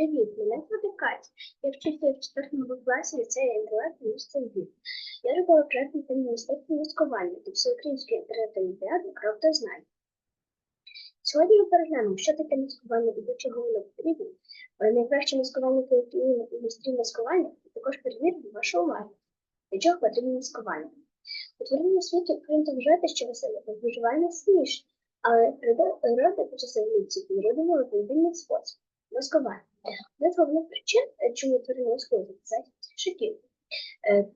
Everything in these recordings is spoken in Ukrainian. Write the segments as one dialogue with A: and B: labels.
A: Привіт, мене звати Катя. Я вчуся в 4 класі ліцею інтелекту міста Львів. Я робила проєкт на темі мистецтва маскування до всеукраїнської інтернет-олімпіади «Кров та знань». Сьогодні ми переглянемо, що таке маскування і для чого воно потрібно. Найкраще маскування колективне і майстрів маскування, а також перевіримо вашу увагу. Для чого потрібно маскування? У тваринному світі прийнято вважати, що веселе виживання сильніше, але природа під час еволюції підрядувала повільний спосіб маскування. Одна з головних причин, е, чому тварини маскуються, це шиків.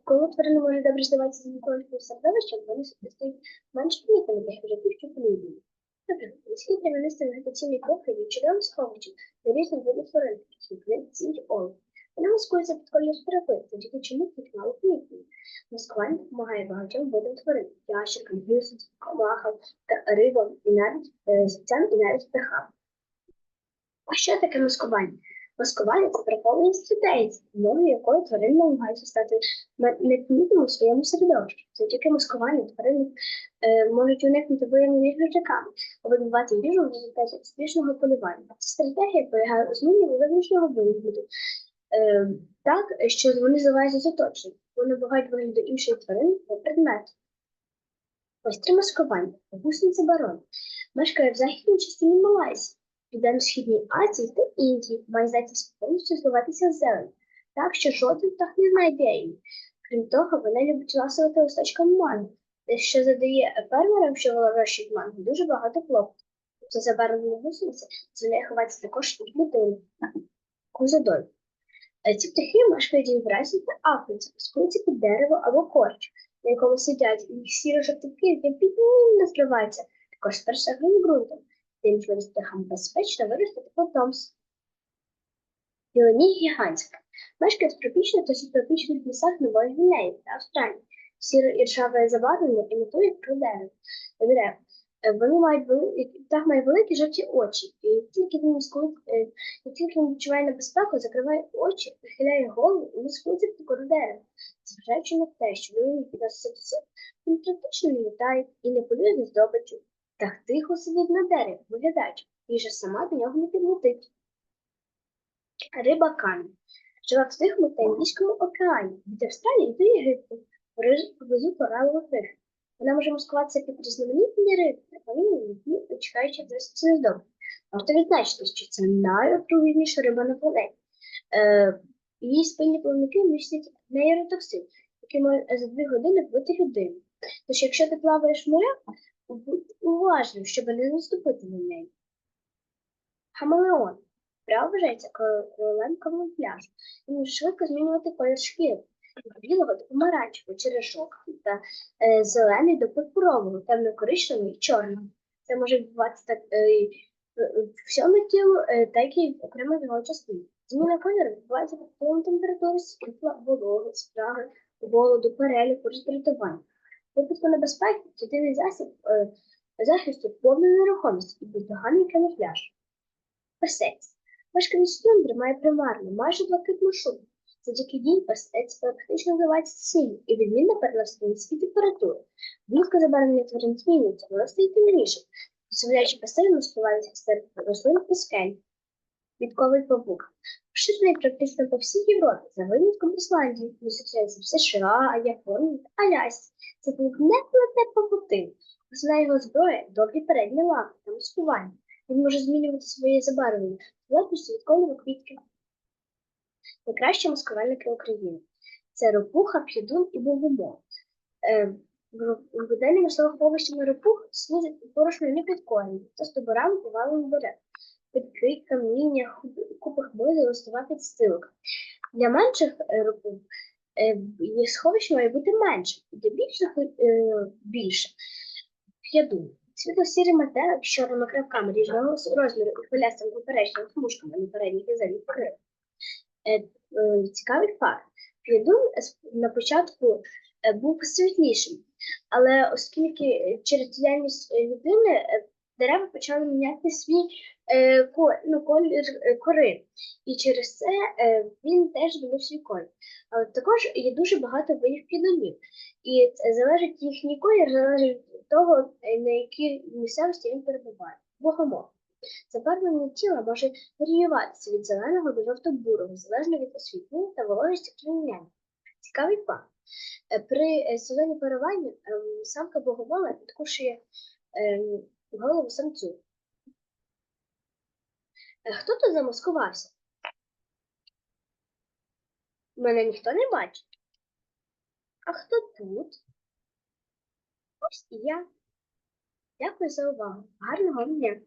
A: Коли тварина може добре здаватися з навколишнім середовищем, вони стають менш помітними для хижаків, що полюбили. Наприклад, міські травянисті вегетаційні кроки є чудовим сховищем для різних видів тварин, таких як цінь олов. Вони маскуються під колір спирови, завдяки чому їх мало помітні. Маскування допомагає багатьом видам тварин, ящеркам, гусям, комахам, рибам, і навіть е, і навіть птахам. А що таке маскування? Маскування це приховування стратегії, мовою якої тварини намагаються стати непомітними у своєму середовищі. Завдяки маскуванню тварини е, можуть уникнути виявлення їжаками, видобувати їжу в результаті успішного полювання. Ця стратегія полягає у зміні зовнішнього вигляду, е, так, що вони здаваються з оточенням. Вони вимагають вигляду іншої тварини та предмету. Ось три маскування. Гусениця барон. Мешкає в західній частині Малайзії. Південно-східній Азії та Індії має здатність повністю зливатися з зелень, так що жоден птах не знайде її. Крім того, вона любить ласувати листочками манго, те, що задає фермерам, що вирощують манго, дуже багато клопоту. Тобто забарвлення гусениці дозволяє ховатися також від людини. Кузадоль. Ці птахи мешкають в Євразії та Африці, маскуються під дерево або корч, на якому сидять, їх сіро жовтики, які підмінно зливаються, також з першим ґрунтом тим птахам безпечно виростити потомство. Піоній гігантська. Мешкає в тропічних та субтропічних лісах Нової Гвінеї та Австралії. Сіро і ржаве забарвлення імітують про дерев. Вони мають вели... птах має великі жовті очі, і тільки він маскує, як тільки він відчуває небезпеку, закриває очі, нахиляє голову і маскується під кору дерева, зважаючи на те, що він підноситься, він практично не літає і не полює здобичу. Так тихо сидить на дереві, виглядаючи, їжа сама до нього не підлетить. Риба камінь. Жила в Тихому та Індійському океані, від Австралії до Єгипту, поблизу коралових риф. Вона може маскуватися під різноманітні риби, напевно, які чекаючи досить нездобно. Варто відзначити, що це найотруйніша риба на планеті. Е, її спинні плавники містять нейротоксин, який може за дві години вбити людину. Тож, якщо ти плаваєш в морях, будь уважним, щоб не наступити на неї. Хамелеон. Право вважається королем камуфляжу. Він може швидко змінювати колір шкіри. Від білого до помаранчевого через жовтий та е, зелений до пурпурового, темно-коричневого і чорного. Це може відбуватися так е, всьому тілу, е, так і в окремих його частин. Зміна кольору відбувається впливом температури, світла, вологи, спраги, голоду, переліку, роздратування. Випадку небезпеки єдиний засіб е, захисту повна нерухомість і бездоганний камуфляж. Песець. Мешканець тундри має примарну, майже блакитну шубу. Завдяки їй песець практично вливається синій і відмінно переносить низькі температури. Влітку забарвлення тварин змінюється, воно стає темнішим, дозволяючи пасивно спливатися серед рослин і скель. Відковий павук. Поширений практично по всій Європі, за винятком Ісландії, зустрічається в США, Японії та Алясці. Це був не плете павутин. Основна його зброя довгі передні лапи та маскування. Він може змінювати своє забарвлення залежності від кольору квітки. Найкращі маскувальники України це ропуха, п'ядун і бувумол. Е, в буденному словосховищами ропух служить порошнені під корінь та стовбурами повалом дерев пітки, каміння, купи хмизи, листова підстилка. Для менших ропух їх сховище має бути менше, для більших е, більше. П'яду. Світло-сірий метелик з чорними крапками різного розміру і хвилястими поперечними смужками на передніх і задніх крил. Е, е, цікавий факт. П'ядун на початку був світлішим, але оскільки через діяльність людини дерева почали міняти свій е, ну, колір е, кори, і через це е, він теж змінив свій колір. Але також є дуже багато видів підонів, і це залежить їхній колір, залежить від того, е, на якій місцевості він перебуває. Богомол. Забарвлення тіла може варіюватися від зеленого до жовто-бурого, залежно від освітлення та вологості тління. Цікавий факт. Е, При сезоні парування ем, самка богомола підкушує ем, голову самцю. Е, Хто тут замаскувався? Мене ніхто не бачить. А хто тут? Ось і я. Дякую за увагу. Гарного дня!